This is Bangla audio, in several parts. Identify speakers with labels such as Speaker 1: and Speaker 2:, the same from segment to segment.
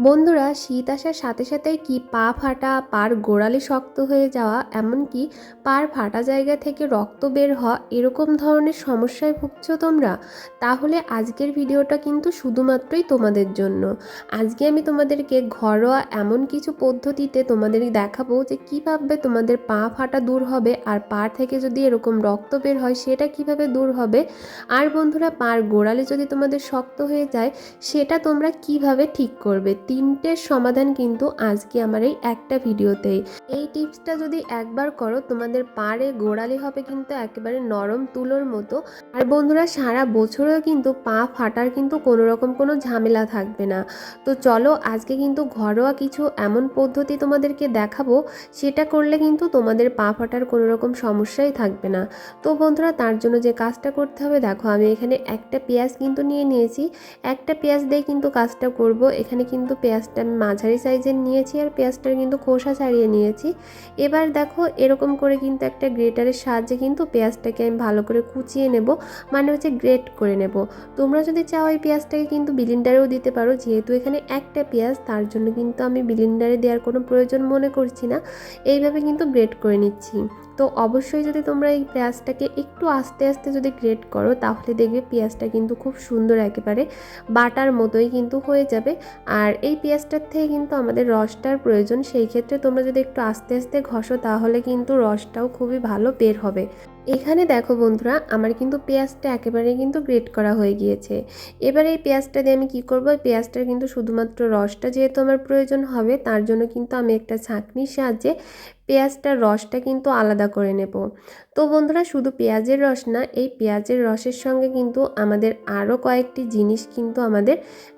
Speaker 1: বন্ধুরা, শীত আসার সাথে সাথে কি পা ফাটা, পার গোড়ালি শক্ত হয়ে যাওয়া, এমনকি পার ফাটা জায়গা থেকে রক্ত বের হওয়া এরকম ধরনের সমস্যায় ভুগছো তোমরা? তাহলে আজকের ভিডিওটা কিন্তু শুধুমাত্রই তোমাদের জন্য। আজকে আমি তোমাদেরকে ঘরোয়া এমন কিছু পদ্ধতিতে তোমাদের দেখাবো যে কীভাবে তোমাদের পা ফাটা দূর হবে আর পা থেকে যদি এরকম রক্ত বের হয় সেটা কীভাবে দূর হবে। আর বন্ধুরা, পার গোড়ালি যদি তোমাদের শক্ত হয়ে যায়, সেটা তোমরা কীভাবে ঠিক করবে? তিনটের সমাধান কিন্তু আজকে আমার এই একটা ভিডিওতেই। এই টিপসটা যদি একবার করো, তোমাদের পাড়ে গোড়ালি হবে কিন্তু একেবারে নরম তুলোর মতো। আর বন্ধুরা, সারা বছরেও কিন্তু পা ফাটার কিন্তু কোনো রকম কোনো ঝামেলা থাকবে না। তো চলো, আজকে কিন্তু ঘরোয়া কিছু এমন পদ্ধতি তোমাদেরকে দেখাবো, সেটা করলে কিন্তু তোমাদের পা ফাটার কোনো রকম সমস্যাই থাকবে না। তো বন্ধুরা, তার জন্য যে কাজটা করতে হবে, দেখো আমি এখানে একটা পেঁয়াজ কিন্তু নিয়ে নিয়েছি। একটা পেঁয়াজ দিয়ে কিন্তু কাজটা করব। এখানে কিন্তু পেঁয়াজটা আমি মাঝারি সাইজের নিয়েছি আর পেঁয়াজটার কিন্তু খোসা ছাড়িয়ে নিয়েছি। এবার দেখো এরকম করে কিন্তু একটা গ্রেটারের সাহায্যে কিন্তু পেঁয়াজটাকে আমি ভালো করে কুচিয়ে নেব মানে হচ্ছে গ্রেট করে নেব। তোমরা যদি চাও এই পেঁয়াজটাকে কিন্তু বিলিন্ডারেও দিতে পারো, যেহেতু এখানে একটা পেঁয়াজ, তার জন্য কিন্তু আমি বিলিন্ডারে দেওয়ার কোনো প্রয়োজন মনে করছি না। এইভাবে কিন্তু গ্রেট করে নিচ্ছি। তো অবশ্যই যদি তোমরা এই পেঁয়াজটাকে একটু আস্তে আস্তে যদি গ্রেট করো, তাহলে দেখবে পেঁয়াজটা কিন্তু খুব সুন্দর একেবারে বাটার মতোই কিন্তু হয়ে যাবে। আর এই পেঁয়াজটার থেকে কিন্তু আমাদের রসটার প্রয়োজন, সেই ক্ষেত্রে তোমরা যদি একটু আস্তে আস্তে ঘষো, তাহলে কিন্তু রসটাও খুবই ভালো বের হবে। এখানে দেখো বন্ধুরা, আমার কিন্তু পেঁয়াজটা একেবারে কিন্তু গ্রেট করা হয়ে গিয়েছে। এবার এই পেঁয়াজটা দিয়ে আমি কি করব? পেঁয়াজটার কিন্তু শুধুমাত্র রসটা যেহেতু আমার প্রয়োজন হবে, তার জন্য কিন্তু আমি একটা ছাঁকনির সাহায্যে পেঁয়াজটার রসটা কিন্তু আলাদা করে নেব। তো বন্ধুরা, শুধু পেঁয়াজের রস না, এই পেঁয়াজের রসের সঙ্গে কিন্তু আমাদের আরও কয়েকটি জিনিস কিন্তু আমাদের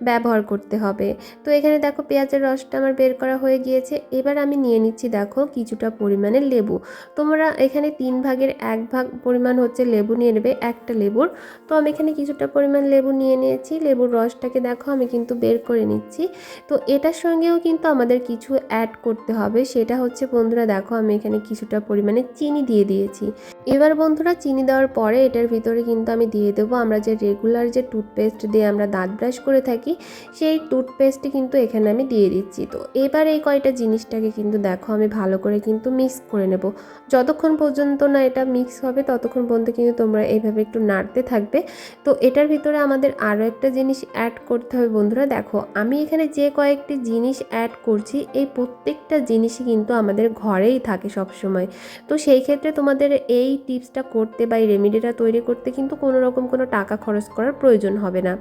Speaker 1: ব্যবহার করতে হবে। তো এখানে দেখো, পেঁয়াজের রসটা আমার বের করা হয়ে গিয়েছে। এবার আমি নিয়ে নিচ্ছি দেখো কিছুটা পরিমাণে লেবু। তোমরা এখানে তিন ভাগের এক ভাগ পরিমাণ হচ্ছে লেবু নিয়ে নেবে, একটা লেবুর। তো আমি এখানে কিছুটা পরিমাণ লেবু নিয়ে নিয়েছি। লেবুর রসটাকে দেখো, আমি কিন্তু বের করে নিচ্ছি। তো এটার সঙ্গেও কিন্তু আমাদের কিছু অ্যাড করতে হবে। সেটা হচ্ছে বন্ধুরা, দেখো আমি এখানে কিছুটা পরিমাণে চিনি দিয়ে দিয়েছি। এবার বন্ধুরা চিনি দেওয়ার পরে এটার ভিতরে কিন্তু আমি দিয়ে দেবো আমরা যে রেগুলার যে টুথপেস্ট দিয়ে আমরা দাঁত ব্রাশ করে থাকি, সেই টুথপেস্টটি কিন্তু এখানে আমি দিয়ে দিচ্ছি। তো এবার এই কয়টা জিনিসটাকে কিন্তু দেখো আমি ভালো করে কিন্তু মিক্স করে নেব। যতক্ষণ পর্যন্ত না এটা মিক্স হবে, ততক্ষণ পর্যন্ত কিন্তু তোমরা এইভাবে একটু নাড়তে থাকবে। তো এটার ভিতরে আমাদের আরও একটা জিনিস অ্যাড করতে হবে বন্ধুরা। দেখো, আমি এখানে যে কয়েকটি জিনিস অ্যাড করছি, এই প্রত্যেকটা জিনিসই কিন্তু আমাদের ঘরেই থাকে সব সময় তো সেই ক্ষেত্রে তোমাদের এই টিপসটা করতে বা এই রেমেডিটা তৈরি করতে কিন্তু কোনো রকম কোনো টাকা খরচ করার প্রয়োজন হবে না।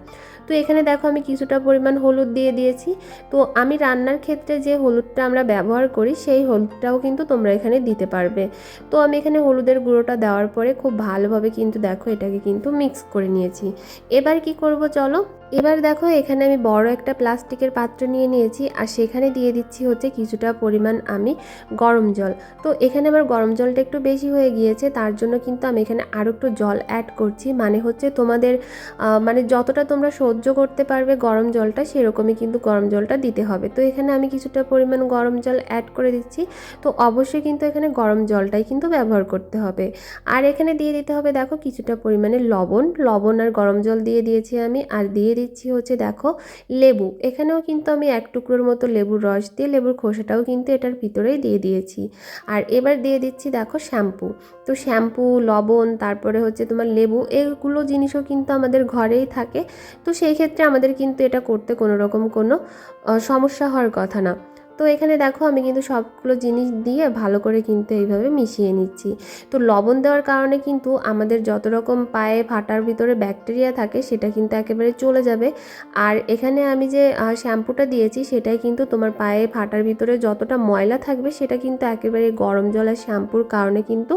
Speaker 1: তো এখানে দেখো আমি কিছুটা পরিমাণ হলুদ দিয়ে দিয়েছি। তো আমি রান্নার ক্ষেত্রে যে হলুদটা আমরা ব্যবহার করি, সেই হলুদটাও কিন্তু তোমরা এখানে দিতে পারবে। তো আমি এখানে হলুদের গুঁড়োটা দেওয়ার পরে খুব ভালোভাবে কিন্তু দেখো এটাকে কিন্তু মিক্স করে নিয়েছি। এবার কি করব চলো? এবার দেখো, এখানে আমি বড় একটা প্লাস্টিকের পাত্র নিয়ে নিয়েছি আর সেখানে দিয়ে দিচ্ছি হচ্ছে কিছুটা পরিমাণ আমি গরম জল। তো এখানে আমার গরম জলটা একটু বেশি হয়ে গিয়েছে, তার জন্য কিন্তু আমি এখানে আরও একটু জল অ্যাড করছি। মানে হচ্ছে তোমাদের মানে যতটা তোমরা সহ্য করতে পারবে গরম জলটা, সেরকমই কিন্তু গরম জলটা দিতে হবে। তো এখানে আমি কিছুটা পরিমাণ গরম জল অ্যাড করে দিচ্ছি। তো অবশ্যই কিন্তু এখানে গরম জলটাই কিন্তু ব্যবহার করতে হবে। আর এখানে দিয়ে দিতে হবে দেখো কিছুটা পরিমাণে লবণ। লবণ আর গরম জল দিয়ে দিয়েছি আমি। আর দিয়ে দিচ্ছি হচ্ছে দেখো লেবু। এখানেও কিন্তু আমি এক টুকরোর মতো লেবুর রস দিয়ে লেবুর খোসাটাও কিন্তু এটার ভিতরেই দিয়ে দিয়েছি। আর এবার দিয়ে দিচ্ছি দেখো শ্যাম্পু। তো শ্যাম্পু, লবণ, তারপরে হচ্ছে তোমার লেবু, এগুলো জিনিসও কিন্তু আমাদের ঘরেই থাকে। তো সেই ক্ষেত্রে আমাদের কিন্তু এটা করতে কোনো রকম কোনো সমস্যা হওয়ার কথা না। তো এখানে দেখো আমি কিন্তু সবগুলো জিনিস দিয়ে ভালো করে কিন্তু এইভাবে মিশিয়ে নিচ্ছি। তো লবণ দেওয়ার কারণে কিন্তু আমাদের যত রকম পায়ে ফাটার ভিতরে ব্যাকটেরিয়া থাকে সেটা কিন্তু একেবারে চলে যাবে। আর এখানে আমি যে শ্যাম্পুটা দিয়েছি সেটাই কিন্তু তোমার পায়ে ফাটার ভিতরে যতটা ময়লা থাকবে সেটা কিন্তু একেবারে গরম জলের শ্যাম্পুর কারণে কিন্তু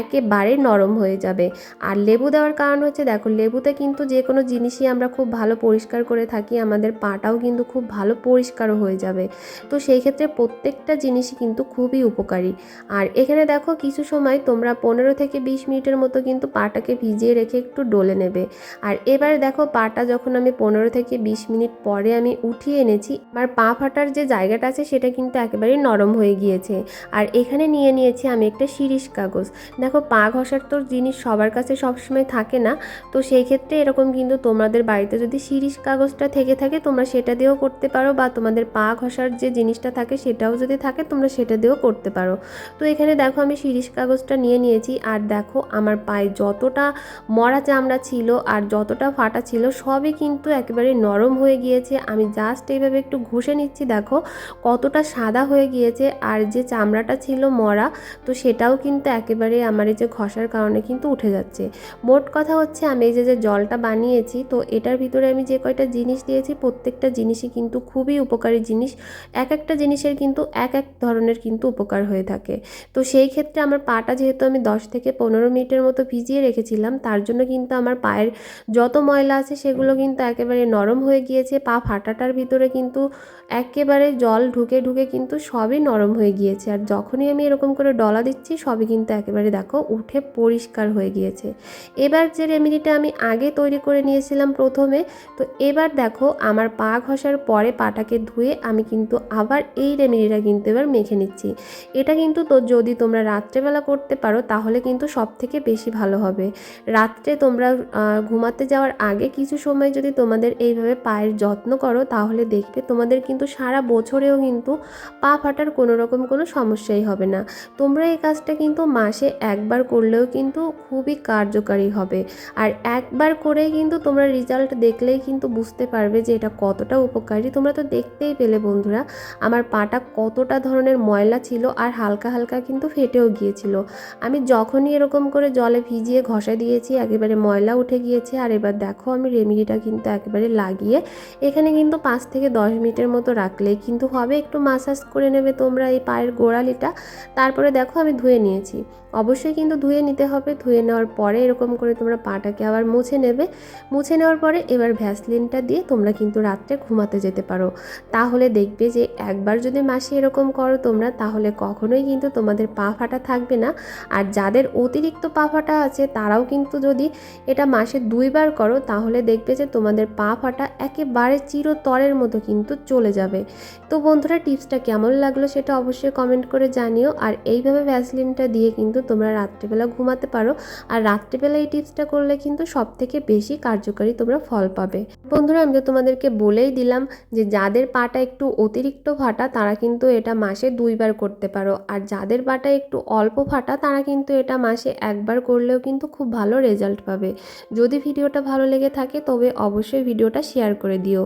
Speaker 1: একেবারে নরম হয়ে যাবে। আর লেবু দেওয়ার কারণ হচ্ছে দেখো, লেবুতে কিন্তু যে কোনো জিনিসই আমরা খুব ভালো পরিষ্কার করে থাকি, আমাদের পাটাও কিন্তু খুব ভালো পরিষ্কারও হয়ে যাবে। তো সেই ক্ষেত্রে প্রত্যেকটা জিনিসই কিন্তু খুবই উপকারী। আর এখানে দেখো কিছু সময় তোমরা পনেরো থেকে বিশ মিনিটের মতো কিন্তু পাটাকে ভিজিয়ে রেখে একটু ডলে নেবে। আর এবার দেখো পাটা যখন আমি পনেরো থেকে বিশ মিনিট পরে আমি উঠিয়ে এনেছি, আমার পা ফাটার যে জায়গাটা আছে সেটা কিন্তু একেবারেই নরম হয়ে গিয়েছে। আর এখানে নিয়ে নিয়েছি আমি একটা শিরিষ কাগজ। দেখো পা ঘষার তো জিনিস সবার কাছে সবসময় থাকে না, তো সেই ক্ষেত্রে এরকম কিন্তু তোমাদের বাড়িতে যদি শিরিষ কাগজটা থেকে থাকে তোমরা সেটা দিয়েও করতে পারো বা তোমাদের পা ঘষার যে জিনিসটা থাকে সেটাও যদি থাকে তোমরা সেটা দিয়েও করতে পারো। তো এখানে দেখো আমি শিরিষ কাগজটা নিয়ে নিয়েছি আর দেখো আমার পায়ে যতটা মরা চামড়া ছিল আর যতটা ফাটা ছিল সবই কিন্তু একেবারে নরম হয়ে গিয়েছে। আমি জাস্ট এইভাবে একটু ঘষে নিচ্ছি দেখো কতটা সাদা হয়ে গিয়েছে আর যে চামড়াটা ছিল মরা তো সেটাও কিন্তু একেবারে আমার এই যে ঘষার কারণে কিন্তু উঠে যাচ্ছে। মোট কথা হচ্ছে আমি এই যে যে জলটা বানিয়েছি তো এটার ভিতরে আমি যে কয়টা জিনিস দিয়েছি প্রত্যেকটা জিনিসই কিন্তু খুবই উপকারী জিনিস। এক একটা জিনিসের কিন্তু এক এক ধরনের কিন্তু উপকার হয়ে থাকে। তো সেই ক্ষেত্রে আমার পাটা যেহেতু আমি দশ থেকে পনেরো মিনিটের মতো ভিজিয়ে রেখেছিলাম, তার জন্য কিন্তু আমার পায়ের যত ময়লা আছে সেগুলো কিন্তু একেবারে নরম হয়ে গিয়েছে। পা ফাটাটার ভিতরে কিন্তু একেবারে জল ঢুকে ঢুকে কিন্তু সবই নরম হয়ে গিয়েছে। আর যখনই আমি এরকম করে ডলা দিচ্ছি, সবই কিন্তু একেবারে দেখো উঠে পরিষ্কার হয়ে গিয়েছে। এবার যে রেমেডিটা আমি আগে তৈরি করে নিয়েছিলাম প্রথমে, তো এবার দেখো আমার পা ঘষার পরে পাটাকে ধুয়ে আমি কিন্তু আবার এই রেমেডিটা কিন্তু এবার মেখে নিচ্ছি। এটা কিন্তু তো যদি তোমরা রাত্রেবেলা করতে পারো, তাহলে কিন্তু সব থেকে বেশি ভালো হবে। রাত্রে তোমরা ঘুমাতে যাওয়ার আগে কিছু সময় যদি তোমাদের এইভাবে পায়ের যত্ন করো, তাহলে দেখবে তোমাদের কিন্তু সারা বছরেও কিন্তু পা ফাটার কোনো রকম কোনো সমস্যাই হবে না। তোমরা এই কাজটা কিন্তু মাসে একবার করলেও কিন্তু খুবই কার্যকারী হবে। আর একবার করেই কিন্তু তোমরা রেজাল্ট দেখলেই কিন্তু বুঝতে পারবে যে এটা কতটা উপকারী। তোমরা তো দেখতেই পেলে বন্ধুরা। আমার পাটা কতটা ধরনের ময়লা ছিল আর হালকা হালকা কিন্তু ফেটেও গিয়েছিল। আমি যখনই এরকম করে জলে ভিজিয়ে ঘষা দিয়েছি, একেবারে ময়লা উঠে গিয়েছে। আর এবার দেখো আমি রেমিডিটা কিন্তু একেবারে লাগিয়ে এখানে কিন্তু পাঁচ থেকে দশ মিনিটের মতো রাখলেই কিন্তু হবে। একটু মাসাজ করে নেবে তোমরা এই পায়ের গোড়ালিটা। তারপরে দেখো আমি ধুয়ে নিয়েছি। অবশ্যই কিন্তু ধুয়ে নিতে হবে। ধুয়ে নেওয়ার পরে এরকম করে তোমরা পাটাকে আবার মুছে নেবে। মুছে নেওয়ার পরে এবার ভ্যাসলিনটা দিয়ে তোমরা কিন্তু রাত্রে ঘুমাতে যেতে পারো। তাহলে দেখবে যে একবার যদি মাসে এরকম করো তোমরা, তাহলে কখনোই কিন্তু তোমাদের পা ফাটা থাকবে না। আর যাদের অতিরিক্ত পা ফাটা আছে, তারাও কিন্তু যদি এটা মাসে দুইবার করো, তাহলে দেখবে যে তোমাদের পা ফাটা একেবারে চিরতরের মতো কিন্তু চলে যাবে। তো বন্ধুরা, টিপসটা কেমন লাগল সেটা অবশ্যই কমেন্ট করে জানিও। আর এইভাবে ভ্যাসলিনটা দিয়ে কিন্তু তোমরা রাত্রিবেলা ঘুমাতে পারো। আর রাত্রিবেলা এই টিপসটা করলে কিন্তু সব থেকে বেশি কার্যকারী তোমরা ফল পাবে। বন্ধুরা, আমি তো তোমাদেরকে বলেই দিলাম যে যাদের পাটা একটু অতিরিক্ত ফাটা তারা কিন্তু এটা মাসে দুইবার করতে পারো। আর যাদের বাটা একটু অল্প ফাটা তারা কিন্তু এটা মাসে একবার করলেও কিন্তু খুব ভালো রেজাল্ট পাবে। যদি ভিডিওটা ভালো লেগে থাকে, তবে অবশ্যই ভিডিওটা শেয়ার করে দিও।